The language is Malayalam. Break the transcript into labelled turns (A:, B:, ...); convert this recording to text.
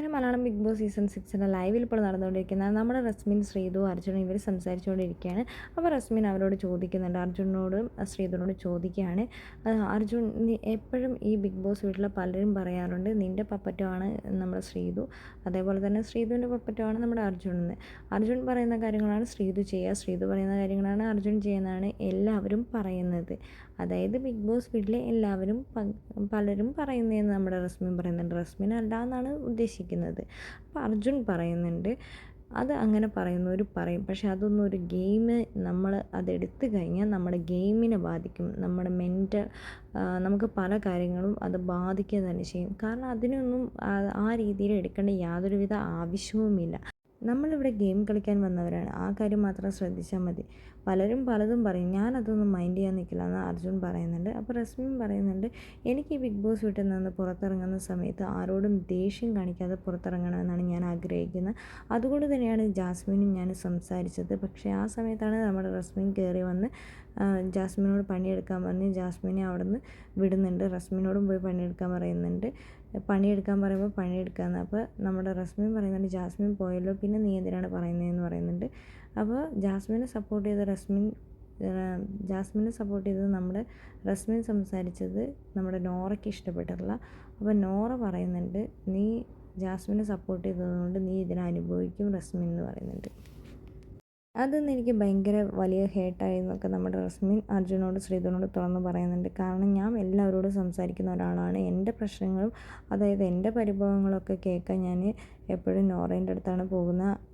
A: അങ്ങനെ മലയാളം ബിഗ് ബോസ് സീസൺ സിക്സിന്റെ ലൈവിൽ ഇപ്പോൾ നടന്നുകൊണ്ടിരിക്കുന്ന നമ്മുടെ റസ്മിൻ ശ്രീതു അർജുൻ ഇവർ സംസാരിച്ചുകൊണ്ടിരിക്കുകയാണ്. അപ്പോൾ റസ്മിൻ അവരോട് ചോദിക്കുന്നുണ്ട്. അർജുനോട് ശ്രീതുവിനോട് ചോദിക്കുകയാണ്. അർജുൻ എപ്പോഴും ഈ ബിഗ് ബോസ് വീട്ടിൽ പലരും പറയാറുണ്ട് നിന്റെ പപ്പറ്റമാണ് നമ്മുടെ ശ്രീതു. അതേപോലെ തന്നെ ശ്രീതുവിന്റെ പപ്പറ്റമാണ് നമ്മുടെ അർജുൻ എന്ന്. അർജുൻ പറയുന്ന കാര്യങ്ങളാണ് ശ്രീതു ചെയ്യുക. ശ്രീതു പറയുന്ന കാര്യങ്ങളാണ് അർജുൻ ചെയ്യുന്നതാണ് എല്ലാവരും പറയുന്നത്. അതായത് ബിഗ് ബോസ് വീട്ടിലെ എല്ലാവരും പലരും പറയുന്നതെന്ന് നമ്മുടെ റസ്മിൻ പറയുന്നുണ്ട്. റസ്മിൻ അല്ല എന്നാണ് ഉദ്ദേശിക്കുന്നത്. അപ്പോൾ അർജുൻ പറയുന്നുണ്ട് അത് അങ്ങനെ പറയുന്നവർ പറയും. പക്ഷെ അതൊന്നും ഒരു ഗെയിം നമ്മൾ അതെടുത്തു കഴിഞ്ഞാൽ നമ്മുടെ ഗെയിമിനെ ബാധിക്കും. നമ്മുടെ മെന്റൽ നമുക്ക് പല കാര്യങ്ങളും അത് ബാധിക്കുക തന്നെ ചെയ്യും. കാരണം അതിനൊന്നും ആ രീതിയിൽ എടുക്കേണ്ട യാതൊരുവിധ ആവശ്യവുമില്ല. നമ്മളിവിടെ ഗെയിം കളിക്കാൻ വന്നവരാണ്. ആ കാര്യം മാത്രം ശ്രദ്ധിച്ചാൽ മതി. പലരും പലതും പറയും. ഞാനതൊന്നും മൈൻഡ് ചെയ്യാൻ നിൽക്കില്ല എന്ന് അർജുൻ പറയുന്നുണ്ട്. അപ്പോൾ റസ്മിയും പറയുന്നുണ്ട് എനിക്ക് ബിഗ് ബോസ് വീട്ടിൽ നിന്ന് പുറത്തിറങ്ങുന്ന സമയത്ത് ആരോടും ദേഷ്യം കാണിക്കാതെ പുറത്തിറങ്ങണമെന്നാണ് ഞാൻ ആഗ്രഹിക്കുന്നത്. അതുകൊണ്ട് തന്നെയാണ് ജാസ്മിനും ഞാൻ സംസാരിച്ചത്. പക്ഷേ ആ സമയത്താണ് നമ്മുടെ റസ്മിൻ കയറി വന്ന് ജാസ്മിനോട് പണിയെടുക്കാൻ പറഞ്ഞ് ജാസ്മിനെ അവിടെ നിന്ന് വിടുന്നുണ്ട്. റസ്മിനോടും പോയി പണിയെടുക്കാൻ പറയുന്നുണ്ട്. പണിയെടുക്കാൻ പറയുമ്പോൾ പണിയെടുക്കാമെന്ന് അപ്പോൾ നമ്മുടെ റസ്മിൻ പറയുന്നുണ്ട് ജാസ്മിൻ പോയല്ലോ പിന്നെ നീ എന്തിനാണ് പറയുന്നതെന്ന് പറയുന്നുണ്ട്. അപ്പോൾ ജാസ്മിനെ സപ്പോർട്ട് ചെയ്ത റസ്മിൻ ജാസ്മിനെ സപ്പോർട്ട് ചെയ്തത് നമ്മുടെ റസ്മിൻ സംസാരിച്ചത് നമ്മുടെ നോറയ്ക്ക് ഇഷ്ടപ്പെട്ടിട്ടില്ല അപ്പോൾ നോറ പറയുന്നുണ്ട് നീ ജാസ്മിനെ സപ്പോർട്ട് ചെയ്തതുകൊണ്ട് നീ ഇതിനെ അനുഭവിക്കും റസ്മിൻ എന്ന് പറയുന്നുണ്ട്. അതൊന്നും എനിക്ക് ഭയങ്കര വലിയ ഹേട്ടായി എന്നൊക്കെ നമ്മുടെ റസ്മിൻ അർജുനോട് ശ്രീധനോട് തുറന്ന് പറയുന്നുണ്ട്. കാരണം ഞാൻ എല്ലാവരോടും സംസാരിക്കുന്ന ഒരാളാണ്. എന്റെ പ്രശ്നങ്ങളും അതായത് എന്റെ പരിഭവങ്ങളൊക്കെ കേൾക്കാൻ ഞാൻ എപ്പോഴും നോറേന്റെ അടുത്താണ് പോകുന്നത്.